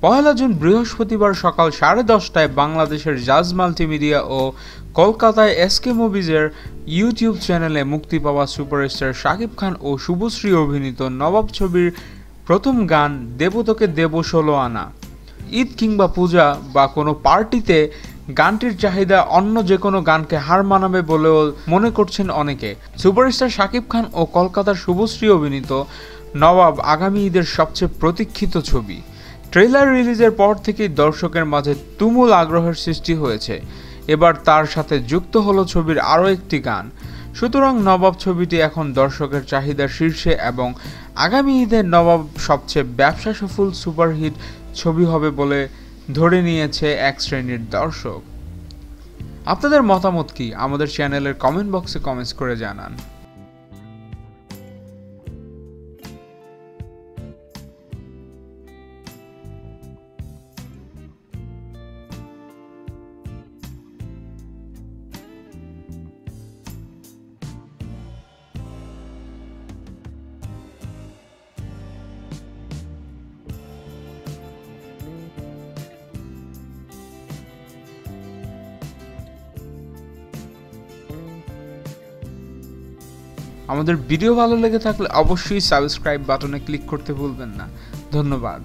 পয়লা June বৃহস্পতিবার সকাল সাড়ে দশটায় বাংলাদেশের জাজ মাল্টিমিডিয়া ও কলকাতায় এসকে মুভিজের ইউটিউব চ্যানেলে মুক্তি পাওয়া সুপারস্টার শাকিব খান ও শুভশ্রী অভিনীত নবাব ছবির প্রথম গান দেবতকে দেব ষোলো আনা। ঈদ কিংবা পূজা বা কোনো পার্টিতে গানটির চাহিদা অন্য যে কোনো গানকে হার মানাবে বলেও মনে করছেন অনেকে। সুপারস্টার শাকিব খান ও কলকাতার শুভশ্রী অভিনীত নবাব আগামী ঈদের সবচেয়ে প্রতীক্ষিত ছবি। ট্রেলার রিলিজের পর থেকেই দর্শকের মাঝে তুমুল আগ্রহের সৃষ্টি হয়েছে। এবার তার সাথে যুক্ত হলো ছবির আরও একটি গান। সুতরাং নবাব ছবিটি এখন দর্শকের চাহিদার শীর্ষে এবং আগামী ঈদের নবাব সবচেয়ে ব্যবসা সফল সুপারহিট ছবি হবে বলে ধরে নিয়েছে এক শ্রেণির দর্শক। আপনাদের মতামত কি? আমাদের চ্যানেলের কমেন্ট বক্সে কমেন্টস করে জানান। আমাদের ভিডিও ভালো লেগে থাকলে অবশ্যই সাবস্ক্রাইব বাটনে ক্লিক করতে ভুলবেন না ধন্যবাদ.